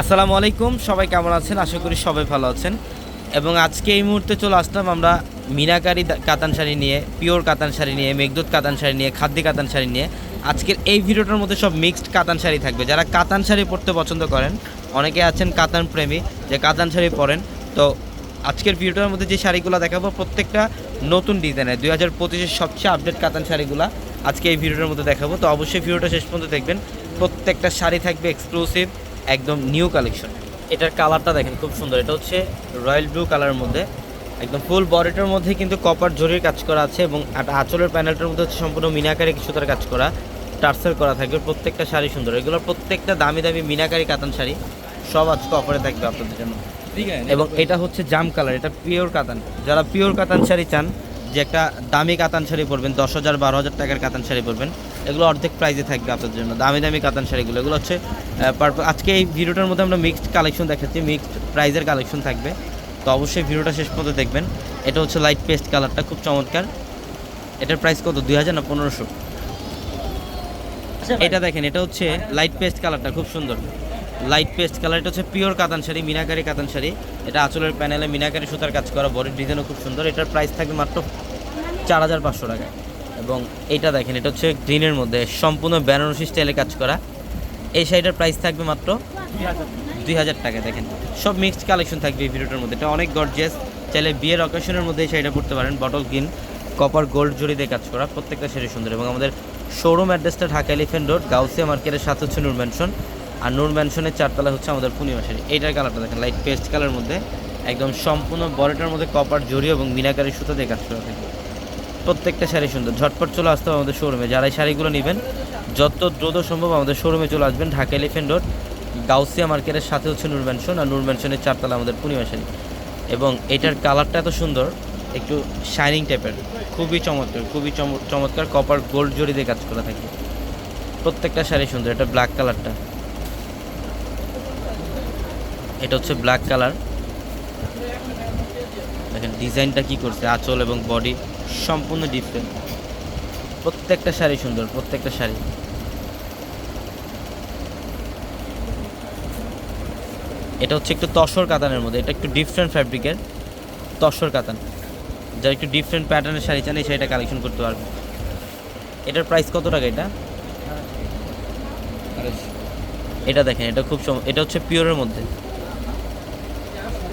আসসালামু আলাইকুম, সবাই কেমন আছেন? আশা করি সবাই ভালো আছেন। এবং আজকে এই মুহূর্তে চলে আসলাম আমরা মিনাকারি কাতান শাড়ি নিয়ে, পিওর কাতান শাড়ি নিয়ে, মেঘদূত কাতান শাড়ি নিয়ে, খাদ্যি কাতান শাড়ি নিয়ে। আজকের এই ভিডিওটার মধ্যে সব মিক্সড কাতান শাড়ি থাকবে। যারা কাতান শাড়ি পরতে পছন্দ করেন, অনেকে আছেন কাতান প্রেমী যে কাতান শাড়ি পরেন। তো আজকের ভিডিওটার মধ্যে যে শাড়িগুলো দেখাবো, প্রত্যেকটা নতুন ডিজাইনের দুই হাজার পঁচিশের সবচেয়ে আপডেট কাতান শাড়িগুলো আজকে এই ভিডিওটার মধ্যে দেখাবো। তো অবশ্যই ভিডিওটা শেষ পর্যন্ত দেখবেন। প্রত্যেকটা শাড়ি থাকবে এক্সক্লুসিভ একদম নিউ কালেকশন। এটার কালারটা দেখেন খুব সুন্দর। এটা হচ্ছে রয়্যাল ব্লু কালারের মধ্যে। একদম ফুল বডিটার মধ্যে কিন্তু কপার জরির কাজ করা আছে এবং একটা আঁচলের প্যানেলটার মধ্যে হচ্ছে সম্পূর্ণ মিনাকারি সুতার কাজ করা টার্সেল করা থাকবে প্রত্যেকটা শাড়ি সুন্দর। এগুলো প্রত্যেকটা দামি দামি মিনাকারি কাতান শাড়ি সব আজকে অফারে থাকবে আপনাদের জন্য। এবং এটা হচ্ছে জাম কালার এটা পিওর কাতান। যারা পিওর কাতান শাড়ি চান যে একটা দামি কাতান শাড়ি পরবেন দশ হাজার বারো হাজার টাকার কাতান শাড়ি পরবেন এগুলো অর্ধেক প্রাইসে থাকবে আপনাদের জন্য। দামি দামি কাতান শাড়িগুলো। এগুলো হচ্ছে আজকে এই ভিডিওটার মধ্যে আমরা মিক্সড কালেকশন দেখাচ্ছি। মিক্সড প্রাইজের কালেকশন থাকবে। তো অবশ্যই ভিডিওটা শেষ পর্যন্ত দেখবেন। এটা হচ্ছে লাইট পেস্ট কালারটা খুব চমৎকার। এটার প্রাইস কত? দুই হাজার না পনেরোশো? এটা দেখেন এটা হচ্ছে লাইট পেস্ট কালারটা খুব সুন্দর। লাইট পেস্ট কালার এটা হচ্ছে পিওর কাতান শাড়ি মিনাকারি কাতান শাড়ি। এটা আঁচলের প্যানেলে মিনাকারি সুতার কাজ করা বডির ডিজাইনও খুব সুন্দর। এটার প্রাইস থাকবে মাত্র চার হাজার পাঁচশো টাকায়। এবং এটা দেখেন, এটা হচ্ছে গ্রিনের মধ্যে সম্পূর্ণ বেনারসি স্টাইলে কাজ করা। এই শাড়িটার প্রাইস থাকবে মাত্র দুই হাজার টাকা, দেখেন। সব মিক্সড কালেকশন থাকবে এই ভিডিওটার মধ্যে। এটা অনেক গর্জিয়াস চাইলে বিয়ের অকেশনের মধ্যে এই শাড়িটা পড়তে পারেন। বটল গ্রিন কপার গোল্ড জড়ি দিয়ে কাজ করা। প্রত্যেকটা শাড়ি সুন্দর। এবং আমাদের শোরুম অ্যাড্রেসটা ঢাকা এলিফেন্ট রোড গাউসিয়া মার্কেটের সাথে হচ্ছে নূর ম্যানশন আর নূর ম্যানশনের চারতলা হচ্ছে আমাদের পূর্ণিমা শাড়ি। এইটার কালারটা দেখেন লাইট পেস্ট কালারের মধ্যে। একদম সম্পূর্ণ বডিটার মধ্যে কপার জড়ি এবং মিনাকারি সুতো দিয়ে কাজ করা থাকে। প্রত্যেকটা শাড়ি সুন্দর। ঝটপট চলে আসতে হবে আমাদের শোরুমে যারা এই শাড়িগুলো নেবেন, যত দ্রুত সম্ভব আমাদের শোরুমে চলে আসবেন, ঢাকা এলিফেন্ট রোড গাউসিয়া মার্কেটের সাথে হচ্ছে নূর ম্যানশন আর নূর ম্যানশনের চারতলা আমাদের পূর্ণিমা শাড়ি। এবং এটার কালারটা এত সুন্দর, একটু শাইনিং টাইপের খুবই চমৎকার, খুবই চম- চমৎকার কপার গোল্ড জড়ি দিয়ে কাজ করা থাকে। প্রত্যেকটা শাড়ি সুন্দর, এটা ব্ল্যাক কালারটা এটা হচ্ছে ব্ল্যাক কালার দেখেন ডিজাইনটা কি করছে, আঁচল এবং বডি সম্পূর্ণ ডিফারেন্ট প্রত্যেকটা শাড়ি সুন্দর, প্রত্যেকটা শাড়ি। এটা হচ্ছে একটু তসর কাতানের মধ্যে, এটা একটু ডিফারেন্ট ফ্যাব্রিকের তসর কাতান। যারা একটু ডিফারেন্ট প্যাটার্নের শাড়ি চান, এই শাড়িটা কালেকশন করতে পারবে এটার প্রাইস কত টাকা এটা? এটা দেখেন, এটা খুব সম- এটা হচ্ছে পিওরের মধ্যে।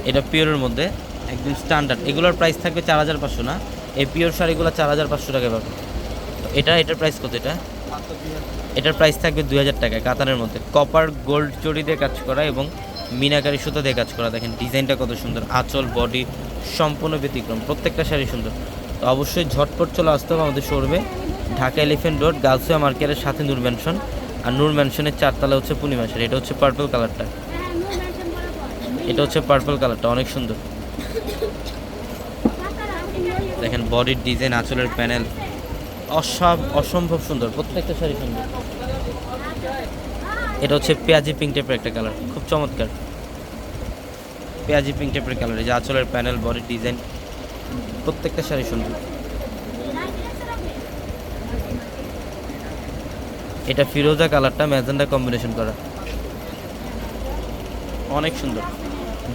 এটা পিওরের মধ্যে, একদম স্ট্যান্ডার্ড এগুলোর প্রাইস থাকবে চার হাজার পাঁচশো না? এই পিওর শাড়িগুলো চার হাজার পাঁচশো টাকা পাবে এটা, এটার প্রাইস কত এটা? এটার প্রাইস থাকবে দুই হাজার টাকা কাতানের মধ্যে। কপার গোল্ড চড়ি দিয়ে কাজ করা এবং মিনাকারি সুতো দিয়ে কাজ করা। দেখেন ডিজাইনটা কত সুন্দর, আঁচল বডি সম্পূর্ণ ব্যতিক্রম, প্রত্যেকটা শাড়ি সুন্দর। তো অবশ্যই ঝটপট চলে আসতে হবে আমাদের শোরুমে ঢাকা এলিফেন্ট রোড গার্লসিয়া মার্কেটের সাথে নূর ম্যানশন আর নূর ম্যানশনের চারতলা হচ্ছে পূর্ণিমা শাড়ি, এটা হচ্ছে পার্পল কালারটা এটা হচ্ছে পার্পল কালারটা অনেক সুন্দর। দেখেন বডির ডিজাইন আঁচলের প্যানেল অসব, অসম্ভব সুন্দর, প্রত্যেকটা শাড়ি সুন্দর। এটা হচ্ছে পেঁয়াজি পিঙ্ক টাইপের একটা কালার খুব চমৎকার। পেঁয়াজি পিঙ্ক টাইপের কালার এই যে আঁচলের প্যানেল বডির ডিজাইন প্রত্যেকটা শাড়ি সুন্দর। এটা ফিরোজা কালারটা ম্যাজেন্ডা কম্বিনেশন করা। অনেক সুন্দর।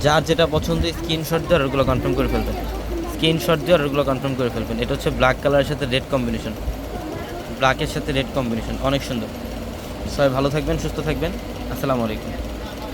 যার যেটা পছন্দ, স্ক্রিনশট দিয়ে ওগুলো কনফার্ম করে ফেলবেন। স্ক্রিনশট দিয়ে ওগুলো কনফার্ম করে ফেলবেন। এটা হচ্ছে ব্ল্যাক কালারের সাথে রেড কম্বিনেশন ব্ল্যাকের সাথে রেড কম্বিনেশন অনেক সুন্দর। সবাই ভালো থাকবেন, সুস্থ থাকবেন। আসসালামু আলাইকুম।